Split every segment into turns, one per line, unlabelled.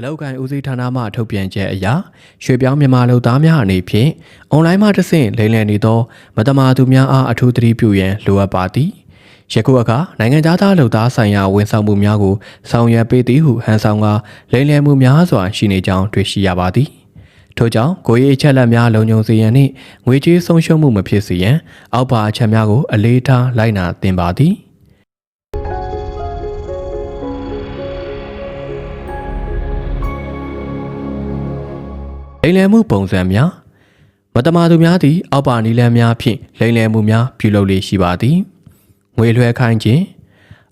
အလောက်ကန်ဦးစီးဌာနမှထုတ်ပြန်ချက်အရရွှေပြောင်းမြန်မာလူသားများအနေဖြင့်အွန်လိုင်းမှတဆင့်လိမ်လည်နေသောမတမာသူများအားအထူးသတိပြုရန်လိုအပ်ပါသည်ယခုအခါနိုင်ငံသားလူသားဆိုင်ရာဝန်ဆောင်မှုများကိုဆောင်ရွက်ပေးသည်ဟုဟန်ဆောင်ကလိမ်လည်မှုများစွာရှိနေကြောင်းတွေ့ရှိရပါသည်ထို့ကြောင့်ကိုရေးအချက်လက်များလုံခြုံစေရန်နှင့်ငွေကြေးဆုံးရှုံးမှုမဖြစ်စေရန်အောက်ပါအချက်များကိုအလေးထားလိုက်နာသင်ပါသည် လိမ်လည်မှုပုံစံများမတမာသူများသည် အောက်ပါနီလန်းများဖြင့်လိမ်လည်မှုများပြုလုပ်လေရှိပါသည်ငွေလွှဲခိုင်းခြင်း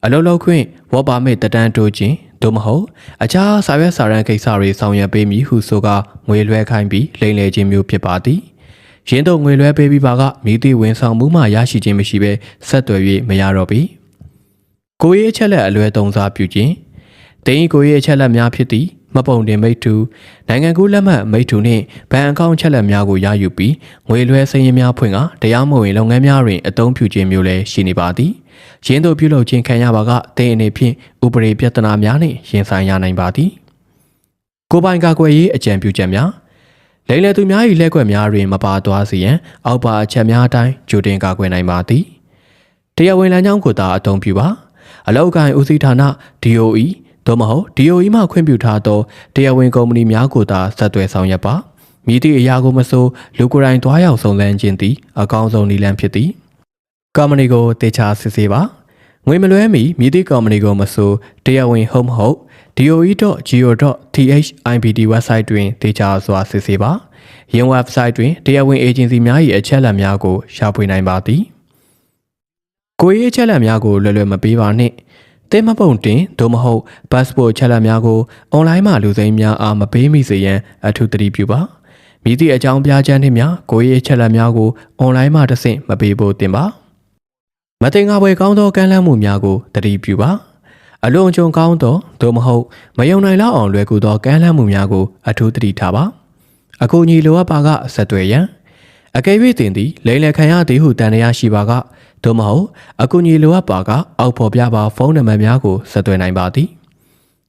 အလုံးလုံးခွင့်ဝေါ်ပါမစ်တတန်းတိုးခြင်းသို့မဟုတ်အခြားစာရွက်စာတမ်းကိစ္စတွေဆောင်ရွက်ပေးမည်ဟုဆိုကငွေလွှဲခိုင်းပြီးလိမ်လည်ခြင်းမျိုးဖြစ်ပါသည်ရင်းတော့ငွေလွှဲပေးပြီးပါကမိသည့်ဝန်ဆောင်မှုမှရရှိခြင်းမရှိဘဲဆက်သွယ်၍မရတော့ပေကိုရေးအချက်လက်အလွဲသုံးစားပြုခြင်းတင်ဤကိုရဲ့အချက်လက်များဖြစ်သည့် မပုံတင်မိတ်တူနိုင်ငံကူးလက်မှတ်မိတ်တူနှင့်ဘဏ်အကောင့်ချက်လက်များကိုရယူပြီးငွေလွှဲစည်းရင်းများဖွင့်ကတရားမဝင်လုပ်ငန်းများတွင်အသုံးပြုခြင်းမျိုးလည်းရှိနေပါသည်ရင်းတို့ပြုလုပ်ခြင်းခံရပါကတင်အနေဖြင့်ဥပဒေပြဿနာများနှင့်ရင်ဆိုင်ရနိုင်ပါသည်ကိုပိုင်ကာကွယ်ရေးအကြံပြုချက်များလိမ်လည်သူများ၏လက်ကွက်များတွင်မပါသွားစေရန်အောက်ပါအချက်များအတိုင်းကြိုတင်ကာကွယ်နိုင်ပါသည်တရားဝင်လမ်းကြောင်းကိုသာအသုံးပြုပါအလောက်ကိုင်ဦးစီးဌာန DOE သို့မဟုတ် DOE မှခွင့်ပြုထားသောတရားဝင်ကုမ္ပဏီများကိုသာဆက်သွယ်ဆောင်ရွက်ပါမည်သည့်အရာကိုမဆိုလူကိုယ်တိုင်တွားရောက်စုံစမ်းခြင်းသည်အကောင်းဆုံးနည်းလမ်းဖြစ်သည်ကုမ္ပဏီကိုတေချာစစ်ဆေးပါငွေမလွဲမီမည်သည့်ကုမ္ပဏီကိုမဆိုတရားဝင်ဟုတ်မဟုတ် doe.go.th IBD website တွင်တေချာစွာစစ်ဆေးပါယင်း website တွင်တရားဝင် agency များ၏အချက်အလက်များကိုရှာဖွေနိုင်ပါသည်ကိုရေးချက်လက်များကိုလွယ်လွယ်မပေးပါနှင့်။ တဲမပုံတင်သို့မဟုတ် passport ချက်လက်များကိုအွန်လိုင်းမှာလူစိမ်းများအားမပေးမိစေရန်အထူးသတိပြုပါ။မိသည့်အကြောင်းပြချက်နှင့်များကိုရေးချက်လက်များကိုအွန်လိုင်းမှာတဆင့်မပေးဖို့တင်ပါ။မတင်ငါပွဲကောင်းသောကမ်းလှမ်းမှုများကိုသတိပြုပါ။အလွန်ကြုံကောင်းသောသို့မဟုတ်မယုံနိုင်လောက်အောင်လွယ်ကူသောကမ်းလှမ်းမှုများကိုအထူးသတိထားပါ။အကူအညီလိုအပ်ပါကဆက်သွယ်ရန်အကယ်၍တင်သည်လိမ်လည်ခံရသည်ဟုတန်တရားရှိပါက သို့မဟုတ်အကူအညီလိုအပ်ပါကအောက်ဖော်ပြပါဖုန်းနံပါတ်များကိုဆက်သွယ်နိုင်ပါသည်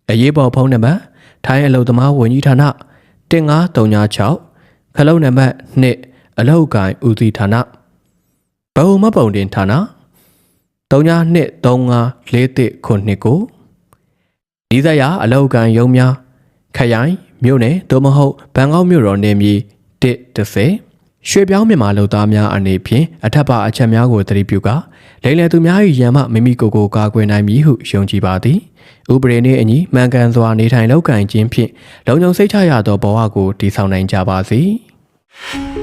အရေးပေါ်ဖုန်းနံပါတ်ထိုင်းအလုပ်သမားဝန်ကြီးဌာန15336ခလုံးနံပါတ်2အလောက်ကိုင်ဦးစီးဌာနဘဝမပုံတင်ဌာန392354ခုနှစ်ကိုဒီဇယာအလောက်ကိုင်ရုံးများခရိုင်မြို့နယ်သို့မဟုတ်ဘန်ကောက်မြို့တော်နေမြေ130 ရွှေပြောင်းမြန်မာလူသားများအနေဖြင့်အထက်ပါအချက်များကိုသတိပြုကာလိမ်လည်သူများ၏ရန်မှမိမိကိုယ်ကိုကာကွယ်နိုင်မည်ဟုယုံကြည်ပါသည်ဥပဒေနှင့်အညီမှန်ကန်စွာနေထိုင်လောက်ကန်ခြင်းဖြင့်လုံခြုံစိတ်ချရသောဘဝကိုတည်ဆောက်နိုင်ကြပါစေ။